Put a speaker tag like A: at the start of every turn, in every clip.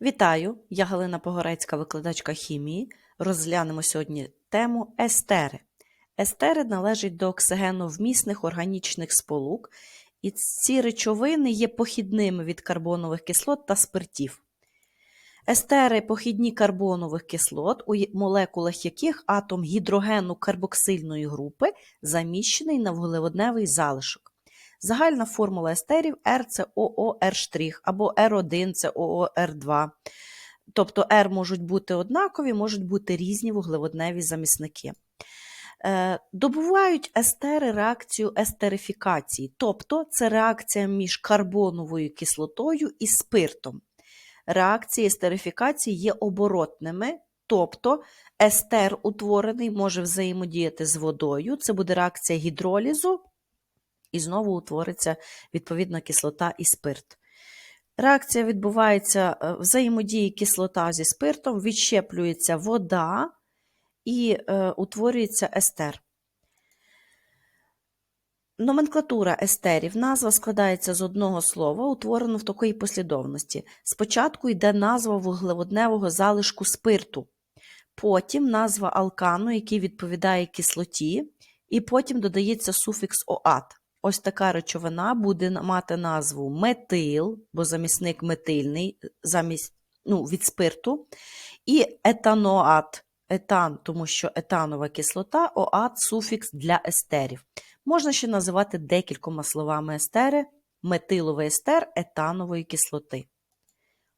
A: Вітаю! Я Галина Погорецька, викладачка хімії. Розглянемо сьогодні тему естери. Естери належать до оксигеновмісних органічних сполук, і ці речовини є похідними від карбонових кислот та спиртів. Естери похідні карбонових кислот, у молекулах яких атом гідрогену карбоксильної групи заміщений на вуглеводневий залишок. Загальна формула естерів R це ООР' або R1 це ООР2. Тобто R можуть бути однакові, можуть бути різні вуглеводневі замісники. Е, добувають естери реакцію естерифікації, тобто це реакція між карбоновою кислотою і спиртом. Реакції естерифікації є оборотними, тобто естер утворений може взаємодіяти з водою, це буде реакція гідролізу, і знову утвориться відповідна кислота і спирт. Реакція відбувається е, взаємодії кислота зі спиртом, відщеплюється вода і е, утворюється естер. Номенклатура естерів. Назва складається з одного слова, утворено в такій послідовності. Спочатку йде назва вуглеводневого залишку спирту, потім назва алкану, який відповідає кислоті, і потім додається суфікс оат. Ось така речовина буде мати назву метил, бо замісник метильний замість, ну, від спирту, і етаноат, етан, тому що етанова кислота, оат суфікс для естерів. Можна ще називати декількома словами естери, метиловий естер етанової кислоти.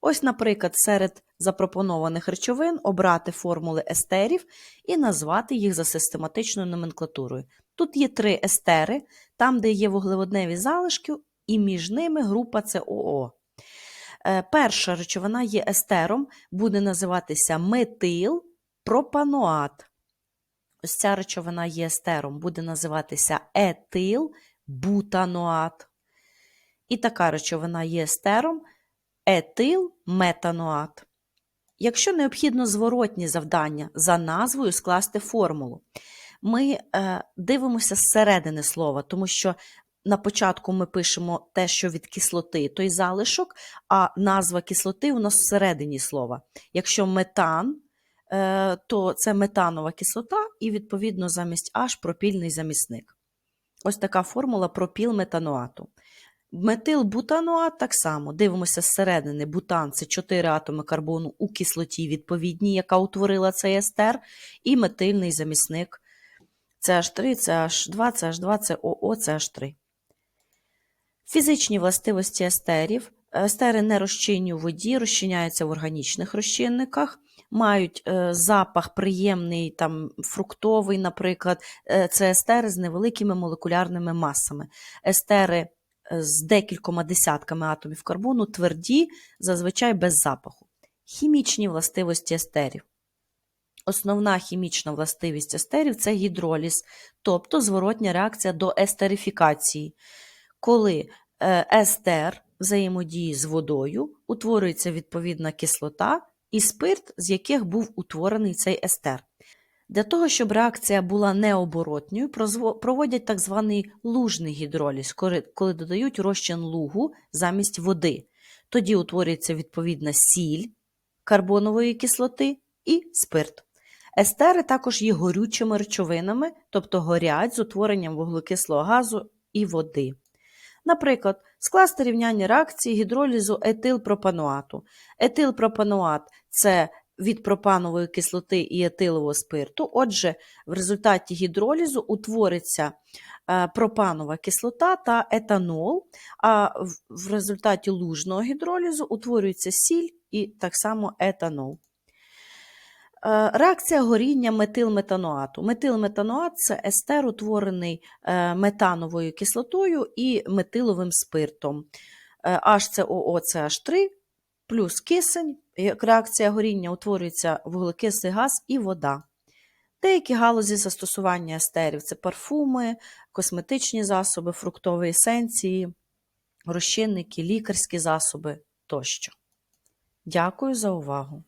A: Ось, наприклад, серед запропонованих речовин обрати формули естерів і назвати їх за систематичною номенклатурою. Тут є три естери, там, де є вуглеводневі залишки, і між ними група СОО. Е, перша речовина є естером, буде називатися метил пропаноат. Ось ця речовина є естером, буде називатися етил бутаноат. І така речовина є естером етилметаноат. Якщо необхідно зворотні завдання за назвою скласти формулу, ми е, дивимося зсередини слова, тому що на початку ми пишемо те, що від кислоти, той залишок, а назва кислоти у нас всередині слова. Якщо метан, е, то це метанова кислота, і, відповідно, замість H пропільний замісник. Ось така формула пропілметаноату. Метилбутаноат так само. Дивимося зсередини. Бутан це 4 атоми карбону у кислоті відповідній, яка утворила цей естер, і метильний замісник CH3, CH2, CH2, COO, CH3. Фізичні властивості естерів. Естери не розчинні у воді, розчиняються в органічних розчинниках, мають е, запах приємний, там, фруктовий, наприклад. Е, це естери з невеликими молекулярними масами. Естери е, з декількома десятками атомів карбону тверді, зазвичай без запаху. Хімічні властивості естерів. Основна хімічна властивість естерів це гідроліз, тобто зворотня реакція до естерифікації. Коли естер взаємодіє з водою, утворюється відповідна кислота і спирт, з яких був утворений цей естер. Для того, щоб реакція була необоротньою, проводять так званий лужний гідроліз, коли додають розчин лугу замість води. Тоді утворюється відповідна сіль карбонової кислоти і спирт. Естери також є горючими речовинами, тобто горять з утворенням вуглекислого газу і води. Наприклад, скласти рівняння реакції гідролізу етилпропануату. Етилпропануат це від пропанової кислоти і етилового спирту. Отже, в результаті гідролізу утвориться е, пропанова кислота та етанол, а в результаті лужного гідролізу утворюється сіль і так само етанол. Е, реакція горіння метилметаноату. Метилметаноат це естер, утворений е, метановою кислотою і метиловим спиртом. HCOOCH3 е, плюс кисень, як реакція горіння утворюється вуглекислий газ і вода. Деякі галузі застосування естерів це парфуми, косметичні засоби, фруктові есенції, розчинники, лікарські засоби тощо. Дякую за увагу!